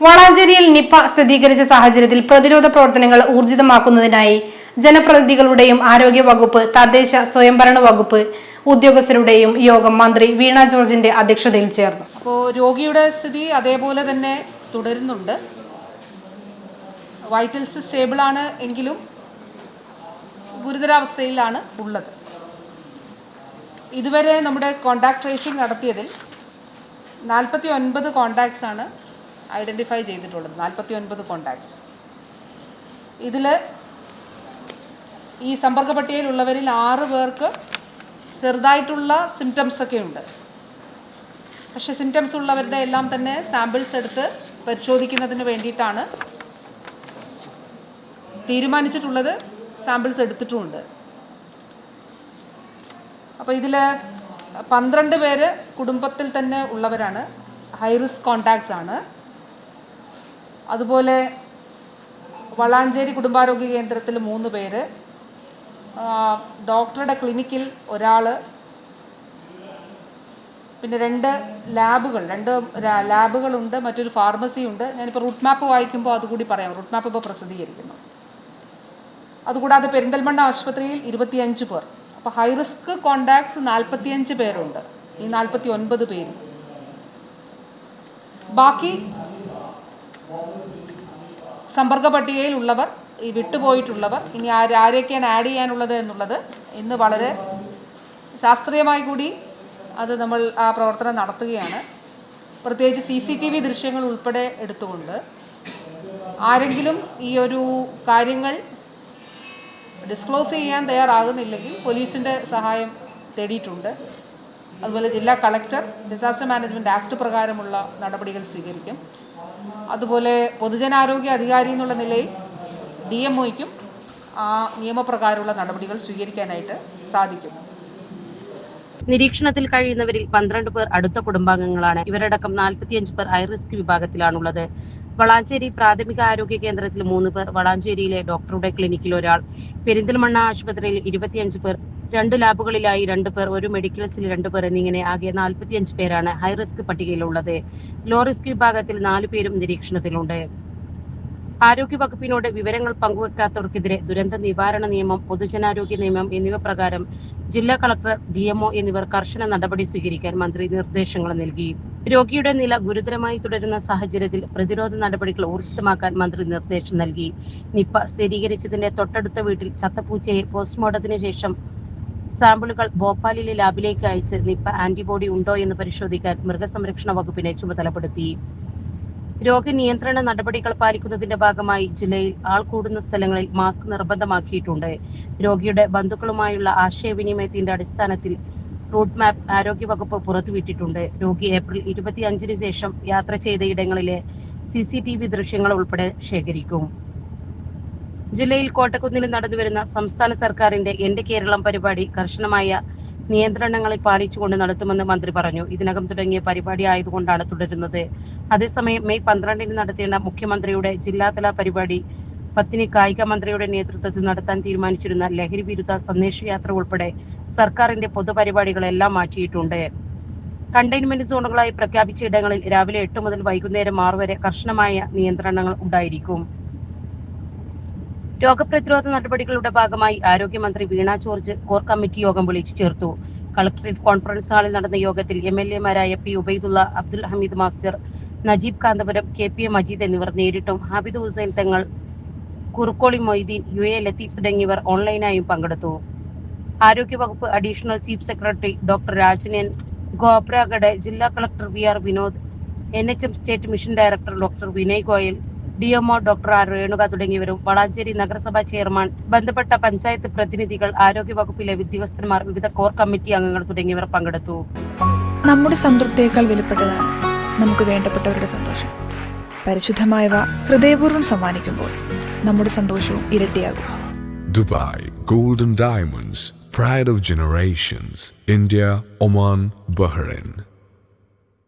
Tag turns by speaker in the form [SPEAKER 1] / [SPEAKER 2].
[SPEAKER 1] വളാഞ്ചേരിയിൽ Nipah സ്ഥിരീകരിച്ച സാഹചര്യത്തിൽ പ്രതിരോധ പ്രവർത്തനങ്ങൾ ഊർജിതമാക്കുന്നതിനായി ജനപ്രതിനിധികളുടെയും ആരോഗ്യ വകുപ്പ് തദ്ദേശ സ്വയംഭരണ വകുപ്പ് ഉദ്യോഗസ്ഥരുടെയും യോഗം മന്ത്രി വീണ ജോർജിന്റെ അധ്യക്ഷതയിൽ ചേർന്നു.
[SPEAKER 2] അപ്പോൾ രോഗിയുടെ സ്ഥിതി അതേപോലെ തന്നെ തുടരുന്നുണ്ട്. വൈറ്റൽസ് സ്റ്റേബിൾ ആണ് എങ്കിലും ഗുരുതരാവസ്ഥയിലാണ് ഉള്ളത്. ഇതുവരെ നമ്മുടെ കോണ്ടാക്ട് ട്രേസിംഗ് നടത്തിയതിൽ നാൽപ്പത്തി ഒൻപത് കോണ്ടാക്ട്സ് ആണ് ഐഡന്റിഫൈ ചെയ്തിട്ടുള്ളത് നാൽപ്പത്തി ഒൻപത് കോണ്ടാക്ട്സ് ഇതിൽ ഈ സമ്പർക്ക പട്ടികയിലുള്ളവരിൽ ആറ് പേർക്ക് ചെറുതായിട്ടുള്ള സിംറ്റംസ് ഒക്കെ ഉണ്ട്. പക്ഷേ സിംറ്റംസ് ഉള്ളവരുടെ എല്ലാം തന്നെ സാമ്പിൾസ് എടുത്ത് പരിശോധിക്കുന്നതിന് വേണ്ടിയിട്ടാണ് തീരുമാനിച്ചിട്ടുള്ളത് സാമ്പിൾസ് എടുത്തിട്ടുമുണ്ട്. അപ്പോൾ ഇതിൽ പന്ത്രണ്ട് പേര് കുടുംബത്തിൽ തന്നെ ഉള്ളവരാണ് ഹൈ റിസ്ക് കോണ്ടാക്ട്സ് ആണ്. അതുപോലെ വളാഞ്ചേരി കുടുംബാരോഗ്യ കേന്ദ്രത്തിൽ മൂന്ന് പേര്. ഡോക്ടറുടെ ക്ലിനിക്കിൽ ഒരാൾ പിന്നെ രണ്ട് ലാബുകൾ രണ്ട് ലാബുകളുണ്ട് മറ്റൊരു ഫാർമസി ഉണ്ട് ഞാനിപ്പോൾ റൂട്ട് മാപ്പ് വായിക്കുമ്പോൾ അതുകൂടി പറയാം. റൂട്ട് മാപ്പ് ഇപ്പോൾ പ്രസിദ്ധീകരിക്കുന്നു. അതുകൂടാതെ പെരിന്തൽമണ്ണ ആശുപത്രിയിൽ ഇരുപത്തിയഞ്ച് പേർ. അപ്പോൾ ഹൈ റിസ്ക് കോണ്ടാക്ട്സ് നാൽപ്പത്തിയഞ്ച് പേരുണ്ട്. ഈ നാൽപ്പത്തി ഒൻപത് പേര്. ബാക്കി സമ്പർക്ക പട്ടികയിൽ ഉള്ളവർ ഈ വിട്ടുപോയിട്ടുള്ളവർ ഇനി ആര് ആരെയൊക്കെയാണ് ആഡ് ചെയ്യാനുള്ളത് എന്നുള്ളത് ഇന്ന് വളരെ ശാസ്ത്രീയമായി കൂടി അത് നമ്മൾ ആ പ്രവർത്തനം നടത്തുകയാണ്. പ്രത്യേകിച്ച് സി സി ടി വി ദൃശ്യങ്ങൾ ഉൾപ്പെടെ എടുത്തുകൊണ്ട് ആരെങ്കിലും ഈ ഒരു കാര്യങ്ങൾ ഡിസ്ക്ലോസ് ചെയ്യാൻ തയ്യാറാകുന്നില്ലെങ്കിൽ പോലീസിന്റെ സഹായം തേടിയിട്ടുണ്ട്. അതുപോലെ ജില്ലാ കളക്ടർ ഡിസാസ്റ്റർ മാനേജ്മെന്റ് ആക്ട് പ്രകാരമുള്ള നടപടികൾ സ്വീകരിക്കും. അതുപോലെ പൊതുജനാരോഗ്യ അധികാരി എന്നുള്ള നിലയിൽ ഡി എം ഒയ്ക്കും ആ നിയമപ്രകാരമുള്ള നടപടികൾ സ്വീകരിക്കാനായിട്ട് സാധിക്കും.
[SPEAKER 3] നിരീക്ഷണത്തിൽ കഴിയുന്നവരിൽ പന്ത്രണ്ട് പേർ അടുത്ത കുടുംബാംഗങ്ങളാണ്. ഇവരടക്കം നാൽപ്പത്തിയഞ്ച് പേർ ഹൈറിസ്ക് വിഭാഗത്തിലാണുള്ളത്. വളാഞ്ചേരി പ്രാഥമിക ആരോഗ്യ കേന്ദ്രത്തിൽ മൂന്ന് പേർ വളാഞ്ചേരിയിലെ ഡോക്ടറുടെ ക്ലിനിക്കിൽ ഒരാൾ. പെരിന്തൽമണ്ണ ആശുപത്രിയിൽ ഇരുപത്തിയഞ്ച് പേർ രണ്ട് ലാബുകളിലായി രണ്ട് പേർ ഒരു മെഡിക്കൽസിൽ രണ്ട് പേർ എന്നിങ്ങനെ ആകെ നാൽപ്പത്തിയഞ്ച് പേരാണ് ഹൈറിസ്ക് പട്ടികയിലുള്ളത്. ലോ റിസ്ക് വിഭാഗത്തിൽ നാല് പേരും നിരീക്ഷണത്തിലുണ്ട്. ആരോഗ്യ വകുപ്പിനോട് വിവരങ്ങൾ പങ്കുവെക്കാത്തവർക്കെതിരെ ദുരന്ത നിവാരണ നിയമം പൊതുജനാരോഗ്യ നിയമം എന്നിവ പ്രകാരം ജില്ലാ കളക്ടർ ഡി എംഒ എന്നിവർ കർശന നടപടി സ്വീകരിക്കാൻ മന്ത്രി നിർദ്ദേശങ്ങൾ നൽകി. രോഗിയുടെ നില ഗുരുതരമായി തുടരുന്ന സാഹചര്യത്തിൽ പ്രതിരോധ നടപടികൾ ഊർജിതമാക്കാൻ മന്ത്രി നിർദ്ദേശം നൽകി. നിപ്പ സ്ഥിരീകരിച്ചതിന്റെ തൊട്ടടുത്ത വീട്ടിൽ ചത്തപ്പൂച്ചയെ പോസ്റ്റ്മോർട്ടത്തിന് ശേഷം സാമ്പിളുകൾ ഭോപ്പാലിലെ ലാബിലേക്ക് അയച്ച് നിപ്പ ആന്റിബോഡി ഉണ്ടോ എന്ന് പരിശോധിക്കാൻ മൃഗസംരക്ഷണ വകുപ്പിനെ ചുമതലപ്പെടുത്തി. രോഗനിയന്ത്രണ നടപടികൾ പാലിക്കുന്നതിന്റെ ഭാഗമായി ജില്ലയിൽ ആൾ കൂടുന്ന സ്ഥലങ്ങളിൽ മാസ്ക് നിർബന്ധമാക്കിയിട്ടുണ്ട്. രോഗിയുടെ ബന്ധുക്കളുമായുള്ള ആശയവിനിമയത്തിന്റെ അടിസ്ഥാനത്തിൽ റൂട്ട് മാപ്പ് ആരോഗ്യവകുപ്പ് പുറത്തുവിട്ടിട്ടുണ്ട്. രോഗി ഏപ്രിൽ ഇരുപത്തിയഞ്ചിന് ശേഷം യാത്ര ചെയ്ത ഇടങ്ങളിലെ സി സി ടി വി ദൃശ്യങ്ങൾ ഉൾപ്പെടെ ശേഖരിക്കും. ജില്ലയിൽ കോട്ടക്കുന്നിൽ നടന്നുവരുന്ന സംസ്ഥാന സർക്കാരിന്റെ എന്റെ കേരളം പരിപാടി കർശനമായ നിയന്ത്രണങ്ങളിൽ പാലിച്ചുകൊണ്ട് നടത്തുമെന്ന് മന്ത്രി പറഞ്ഞു. ഇതിനകം തുടങ്ങിയ പരിപാടി ആയതുകൊണ്ടാണ് തുടരുന്നത്. അതേസമയം മെയ് പന്ത്രണ്ടിന് നടത്തേണ്ട മുഖ്യമന്ത്രിയുടെ ജില്ലാതല പരിപാടി പത്തിന് കായിക മന്ത്രിയുടെ നേതൃത്വത്തിൽ നടത്താൻ തീരുമാനിച്ചിരുന്ന ലഹരി വിരുദ്ധ സന്ദേശയാത്ര ഉൾപ്പെടെ സർക്കാരിന്റെ പൊതുപരിപാടികളെല്ലാം മാറ്റിയിട്ടുണ്ട്. കണ്ടെയ്ൻമെന്റ് സോണുകളായി പ്രഖ്യാപിച്ച ഇടങ്ങളിൽ രാവിലെ എട്ട് മുതൽ വൈകുന്നേരം ആറ് വരെ കർശനമായ നിയന്ത്രണങ്ങൾ ഉണ്ടായിരിക്കും. രോഗപ്രതിരോധ നടപടികളുടെ ഭാഗമായി ആരോഗ്യമന്ത്രി വീണ ജോർജ് കോർ കമ്മിറ്റി യോഗം വിളിച്ചു ചേർത്തു. കളക്ടറേറ്റ് കോൺഫറൻസ് ഹാളിൽ നടന്ന യോഗത്തിൽ M L എമാരായ P Ubaidullah Abdul Hameed master Najeeb Kanthapuram K P A Majeed എന്നിവർ നേരിട്ടും ഹാബിദ് ഹുസൈൻ തങ്ങൾ കുറുക്കോളി മൊയ്തീൻ യു എ ലത്തീഫ് തുടങ്ങിയവർ ഓൺലൈനായും പങ്കെടുത്തു. ആരോഗ്യവകുപ്പ് additional chief secretary doctor Rajan N Khobragade ജില്ലാ collector V R Vinod N H M state mission director doctor Vinay Goyal D MO doctor R Renuka തുടങ്ങിയവരും വളാഞ്ചേരി നഗരസഭാ chairman ബന്ധപ്പെട്ട പഞ്ചായത്ത് പ്രതിനിധികൾ ആരോഗ്യവകുപ്പിലെ ഉദ്യോഗസ്ഥന്മാർ വിവിധ കോർ കമ്മിറ്റി അംഗങ്ങൾ തുടങ്ങിയവർ പങ്കെടുത്തു.
[SPEAKER 4] നമ്മുടെ സംതൃപ്തിയേക്കാൾ വിലപ്പെട്ടതാണ് നമുക്ക് വേണ്ടപ്പെട്ടവരുടെ സന്തോഷം. പരിശുദ്ധമായവ ഹൃദയപൂർവം സമ്മാനിക്കുമ്പോൾ നമ്മുടെ സന്തോഷവും ഇരട്ടിയാകും.
[SPEAKER 5] Dubai golden diamonds pride of generations India Oman Bahrain.